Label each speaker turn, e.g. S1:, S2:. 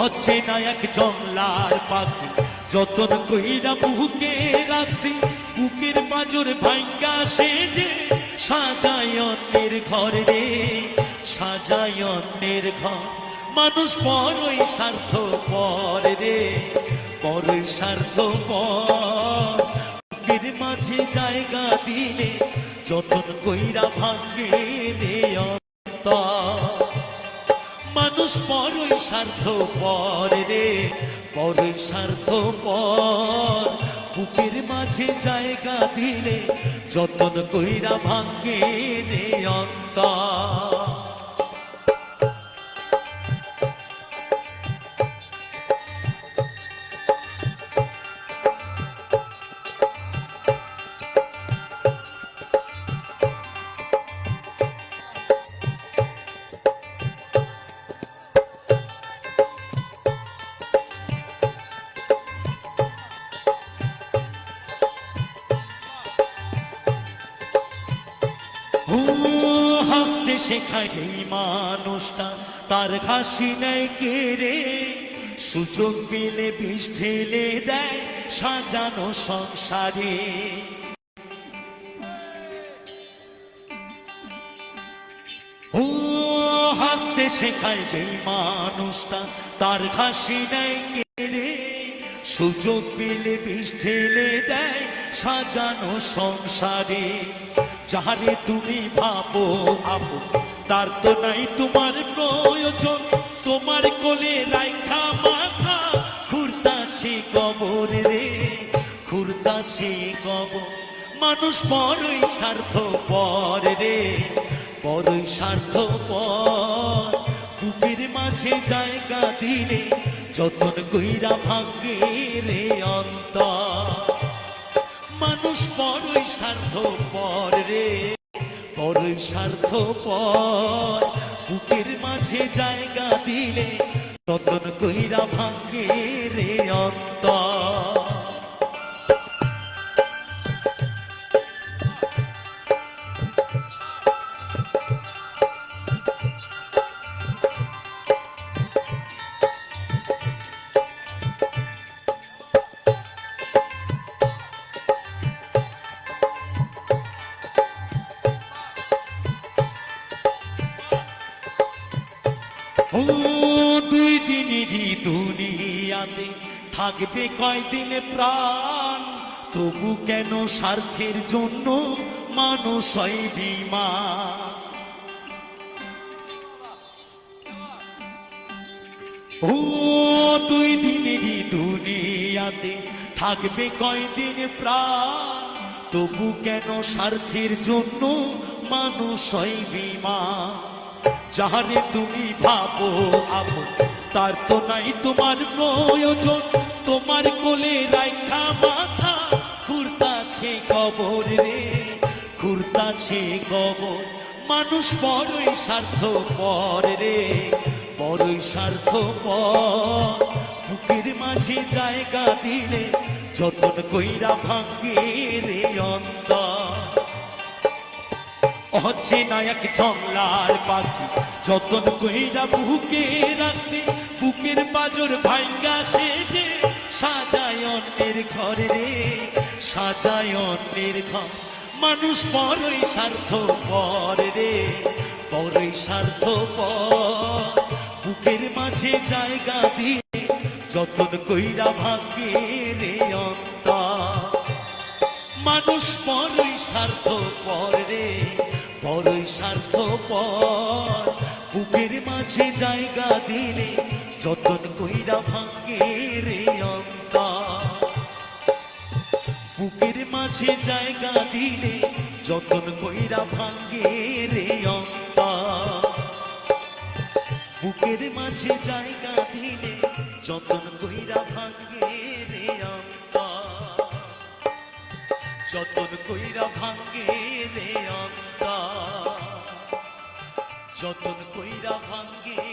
S1: হচ্ছে না এক জংলার পাখি। যতন কইরা বুকে রাখছি, বুকের পাজর ভাঙ্গা সেজে, সাজায় অন্যের ঘর রে, সাজায় অন্যের ঘর। মানুষ বড়ই স্বার্থ পর রে, বড়ই স্বার্থ পর মাঝে জায়গা দিলে, যতন কইরা ভাঙ্গে রে অন্তর। মানুষ পরই স্বার্থ পর রে, পরই স্বার্থ পর বুকের মাঝে জায়গা দিলে যতন কইরা ভাঙ্গে রে অন্তর। ও হাসতে শেখায় যেই মানুষটা। তার হাসি নেয় কেড়ে সুযোগ পেলে বিষ ঢেলে দেয় সাজানো সংসারে। ও হাসতে শেখায় যেই মানুষটা, তার হাসি নেয় কেড়ে সুযোগ পেলে বিষ ঢেলে দেয় সাজানো সংসারে। যাহারে তুমি ভাবো ভাবো, তার তো নাই তোমার প্রয়োজন। তোমার কোলে রাইখা মাথা, খুরতাছে কবর রে, খুরতাছে কবর। মানুষ বড়ই স্বার্থ পর রে বড়ই স্বার্থ পর বুকের মাঝে জায়গা দিলে যতন কইরা ভাঙ্গে রে অন্তর। মানুষ বড়ই স্বার্থ পর রে। বড়ই স্বার্থ পর বুকের মাঝে জায়গা দিলে ততন কইরা ভাঙ্গে রে অন্তর। ও দুই দিনেরই দুনিয়াতে থাকবে কয়দিন প্রাণ? তবু কেন স্বার্থের জন্য মানুষ হয় বিমা ও দুই দিনেরই দুনিয়াতে থাকবে কয়দিন প্রাণ? তবু কেন স্বার্থের জন্য মানুষ হয় বিমা যাহারে তুমি ভাবো আপন, তার তো নাই তোমার প্রয়োজন। তোমার কোলে রাইখা মাথা, খুরতাছে কবর রে, খুরতাছে কবর। মানুষ বড়ই স্বার্থ পর রে, বড়ই স্বার্থ পর বুকের মাঝে জায়গা দিলে, যতন কইরা ভাঙ্গে রে অন্তর। হচ্ছে না এক জংলার পাখি। যতন কইরা বুকে রাখতে বুকের পাজর ভাঙ্গা সেজে, সাজায় অন্যের ঘরে রে, সাজায় অন্যের ঘর। মানুষ বড়ই স্বার্থ পর রে, বড়ই স্বার্থ পর বুকের মাঝে জায়গা দিয়ে যতন কইরা ভাঙ্গে রে অন্তর। মানুষ বড়ই স্বার্থ পর রে। বড়ই স্বার্থ পর বুকের মাঝে জায়গা দিলে যতন কইরা ভাঙ্গে রে বুকের মাঝে জায়গা দিলে যতন কইরা ভাঙ্গে রে বুকের মাঝে জায়গা দিলে যতন কইরা ভাঙ্গে রে যতন কইরা ভাঙ্গে রে যতন কইরা ভাঙ্গে